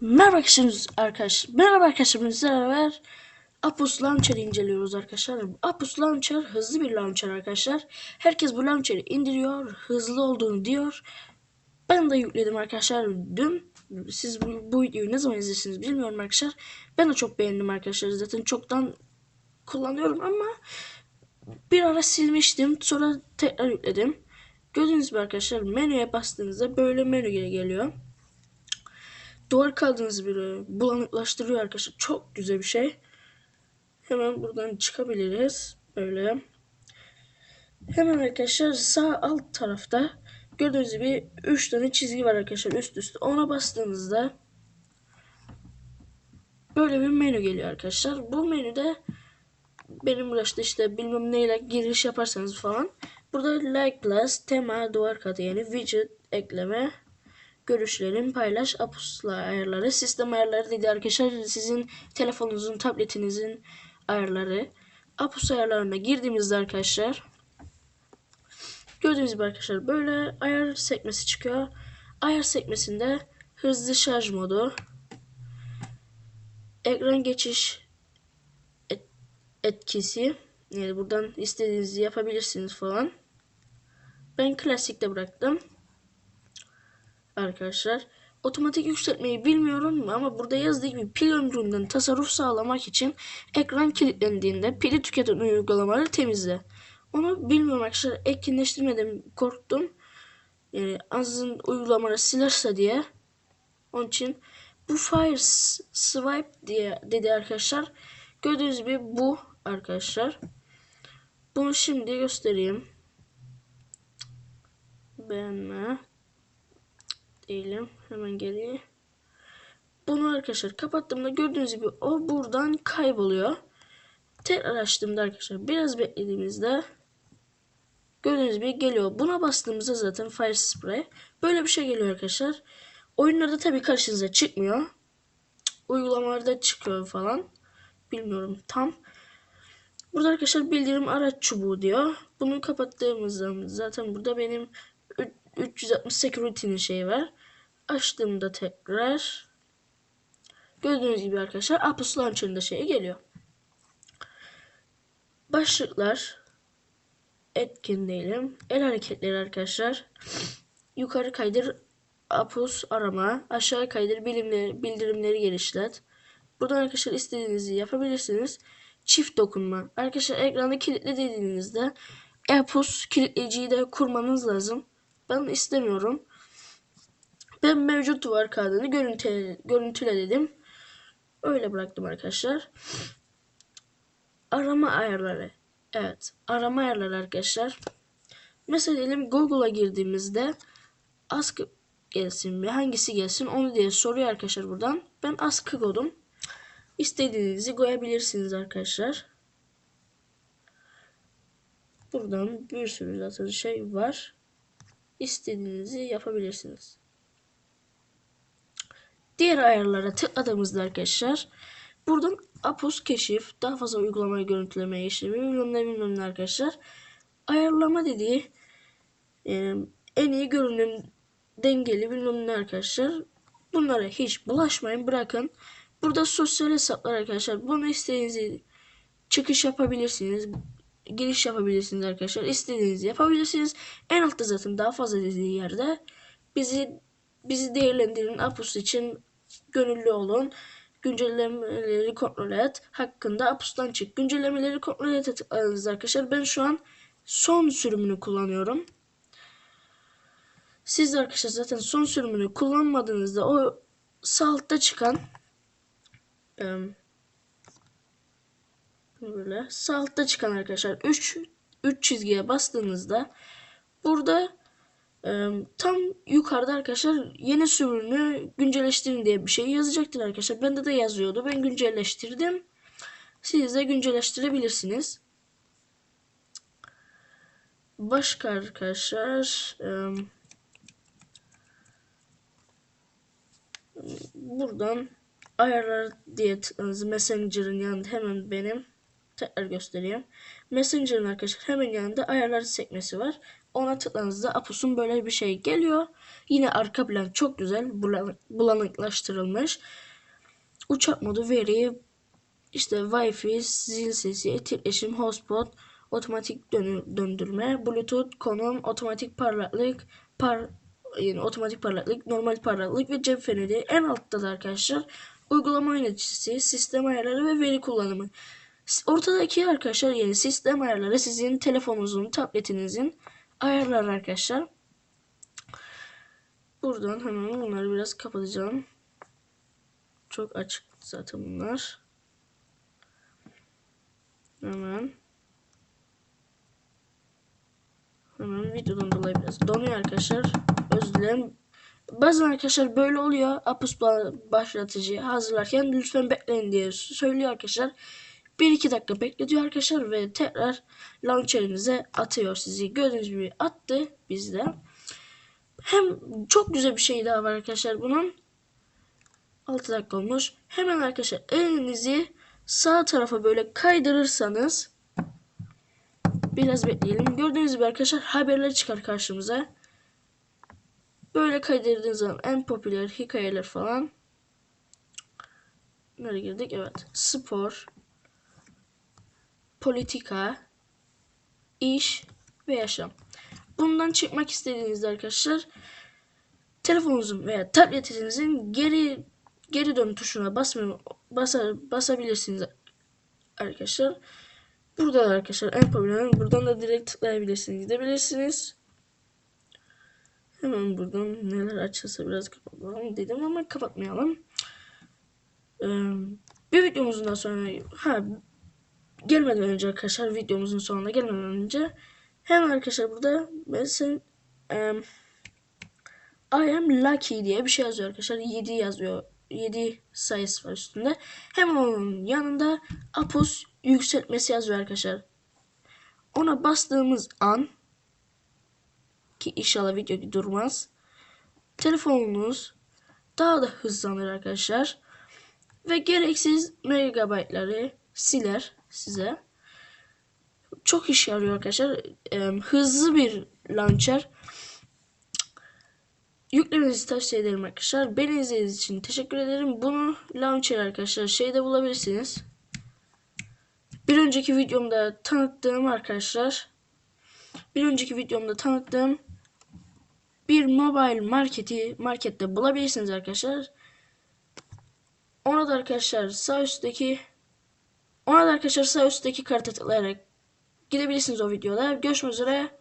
Merhaba arkadaşlar, arkadaşlar. Merhaba arkadaşlar. Bizlerle beraber Apus Launcher'ı inceliyoruz arkadaşlar. Apus Launcher hızlı bir launcher arkadaşlar. Herkes bu launcher'ı indiriyor. Hızlı olduğunu diyor. Ben de yükledim arkadaşlar dün. Siz bu, bu videoyu ne zaman izlersiniz bilmiyorum arkadaşlar. Ben de çok beğendim arkadaşlar. Zaten çoktan kullanıyorum ama bir ara silmiştim. Sonra tekrar yükledim. Gördüğünüz gibi arkadaşlar menüye bastığınızda böyle menü geliyor duvar kaldığınız biri bulanıklaştırıyor arkadaşlar. Çok güzel bir şey. Hemen buradan çıkabiliriz. Böyle. Hemen arkadaşlar sağ alt tarafta gördüğünüz gibi 3 tane çizgi var arkadaşlar üst üste. Ona bastığınızda böyle bir menü geliyor arkadaşlar. Bu menüde benim uğraştı işte bilmem neyle giriş yaparsanız falan. Burada like class, tema, duvar katı yani widget ekleme, görüşlerin paylaş apusla ayarları sistem ayarları dedi arkadaşlar. Sizin telefonunuzun tabletinizin ayarları. Apus ayarlarına girdiğimizde arkadaşlar gördüğünüz gibi arkadaşlar böyle ayar sekmesi çıkıyor. Ayar sekmesinde hızlı şarj modu ekran geçiş et, etkisi yani buradan istediğinizi yapabilirsiniz falan. Ben klasikte bıraktım arkadaşlar. Otomatik yükseltmeyi bilmiyorum ama burada yazdığı gibi pil ömründen tasarruf sağlamak için ekran kilitlendiğinde pili tüketen uygulamaları temizle. Onu bilmiyorum arkadaşlar. Etkinleştirmedim korktum. Yani azın uygulamaları silerse diye. Onun için bu Fire Swipe diye dedi arkadaşlar. Gördüğünüz gibi bu arkadaşlar. Bunu şimdi göstereyim. Beğenme değilim. Hemen geriye. Bunu arkadaşlar kapattığımda gördüğünüz gibi o buradan kayboluyor. Tekrar açtığımda arkadaşlar biraz beklediğimizde gördüğünüz gibi geliyor. Buna bastığımızda zaten Fire Spray böyle bir şey geliyor arkadaşlar. Oyunlarda tabii karşınıza çıkmıyor. Uygulamalarda çıkıyor falan. Bilmiyorum tam. Burada arkadaşlar bildirim araç çubuğu diyor. Bunu kapattığımızda zaten burada benim 360 security'nin şeyi var. Açtığımda tekrar gördüğünüz gibi arkadaşlar Apus Launcher'ın da şeyi geliyor. Başlıklar etkin değilim. El hareketleri arkadaşlar. Yukarı kaydır Apus arama. Aşağı kaydır bilimleri, bildirimleri genişlet. Buradan arkadaşlar istediğinizi yapabilirsiniz. Çift dokunma. Arkadaşlar ekranda kilitle dediğinizde Apus kilitleyiciyi de kurmanız lazım. Ben istemiyorum. Ben mevcut duvar kağıdını görüntüle, görüntüle dedim. Öyle bıraktım arkadaşlar. Arama ayarları. Evet. Arama ayarları arkadaşlar. Mesela diyelim Google'a girdiğimizde ask gelsin mi? Hangisi gelsin? Onu diye soruyor arkadaşlar buradan. Ben ask'ı koydum. İstediğinizi koyabilirsiniz arkadaşlar. Buradan bir sürü zaten şey var. İstediğinizi yapabilirsiniz. Diğer ayarlara tıkladığımızda arkadaşlar buradan Apus keşif daha fazla uygulamayı görüntüleme işlemi bilmem ne bilmem ne arkadaşlar. Ayarlama dediği e, en iyi görünüm dengeli bilmem ne arkadaşlar. Bunlara hiç bulaşmayın bırakın. Burada sosyal hesaplar arkadaşlar. Bunu istediğinizi çıkış yapabilirsiniz giriş yapabilirsiniz arkadaşlar istediğinizi yapabilirsiniz en altta zaten daha fazla dediği yerde bizi bizi değerlendirin Apus için gönüllü olun. Güncellemeleri kontrol et. Hakkında Apus'tan çık. Güncellemeleri kontrol et tıkladınız arkadaşlar. Ben şu an son sürümünü kullanıyorum. Siz arkadaşlar zaten son sürümünü kullanmadığınızda o sağ altta çıkan böyle sağ altta çıkan arkadaşlar 3 3 çizgiye bastığınızda burada tam yukarıda arkadaşlar yeni sürümünü güncelleştirin diye bir şey yazacaktır arkadaşlar. Bende de yazıyordu. Ben güncelleştirdim. Siz de güncelleştirebilirsiniz. Başka arkadaşlar buradan ayarlar diye tıkladığınız Messenger'ın yanında hemen benim tekrar göstereyim. Messenger'ın arkadaşlar hemen yanında ayarlar sekmesi var. Ona tıkladığınızda Apus'un böyle bir şey geliyor. Yine arka plan çok güzel bulanık, bulanıklaştırılmış. Uçak modu, veri, işte Wi-Fi, zil sesi, titreşim, hotspot, otomatik döndürme, Bluetooth, konum, otomatik parlaklık, par yani otomatik parlaklık, normal parlaklık ve cep feneri. En altta da arkadaşlar uygulama yöneticisi, sistem ayarları ve veri kullanımı. Ortadaki arkadaşlar yani sistem ayarları sizin telefonunuzun, tabletinizin ayarları arkadaşlar. Buradan hemen bunları biraz kapatacağım. Çok açık zaten bunlar. Hemen. Hemen videodan dolayı biraz donuyor arkadaşlar. Özür dilerim. Bazen arkadaşlar böyle oluyor. Apus ba- başlatıcıyı hazırlarken lütfen bekleyin diye söylüyor arkadaşlar. 1-2 dakika bekletiyor arkadaşlar ve tekrar launcherinize atıyor sizi. Gördüğünüz gibi attı bizde. Hem çok güzel bir şey daha var arkadaşlar bunun. 6 dakika olmuş. Hemen arkadaşlar elinizi sağ tarafa böyle kaydırırsanız biraz bekleyelim. Gördüğünüz gibi arkadaşlar haberler çıkar karşımıza. Böyle kaydırdığınız zaman en popüler hikayeler falan. Nereye girdik? Evet. Spor, politika, iş ve yaşam. Bundan çıkmak istediğinizde arkadaşlar telefonunuzun veya tabletinizin geri geri dön tuşuna basma, basa, basabilirsiniz arkadaşlar. Burada da arkadaşlar en popüler buradan da direkt tıklayabilirsiniz gidebilirsiniz. Hemen buradan neler açılsa biraz kapatalım dedim ama kapatmayalım. Ee, bir videomuzun daha sonra ha gelmeden önce arkadaşlar videomuzun sonuna gelmeden önce hemen arkadaşlar burada mesela um, I am lucky diye bir şey yazıyor arkadaşlar. 7 yazıyor. 7 sayısı var üstünde. Hemen onun yanında Apus yükseltmesi yazıyor arkadaşlar. Ona bastığımız an ki inşallah video durmaz. Telefonunuz daha da hızlanır arkadaşlar. Ve gereksiz megabaytları siler size. Çok iş yarıyor arkadaşlar. Ee, hızlı bir launcher. Yüklemenizi tavsiye ederim arkadaşlar. Beni izlediğiniz için teşekkür ederim. Bunu launcher arkadaşlar şeyde bulabilirsiniz. Bir önceki videomda tanıttığım arkadaşlar. Bir önceki videomda tanıttığım bir mobile marketi markette bulabilirsiniz arkadaşlar. Ona da arkadaşlar sağ üstteki ona da arkadaşlar sağ üstteki karta tıklayarak gidebilirsiniz o videoda. Görüşmek üzere.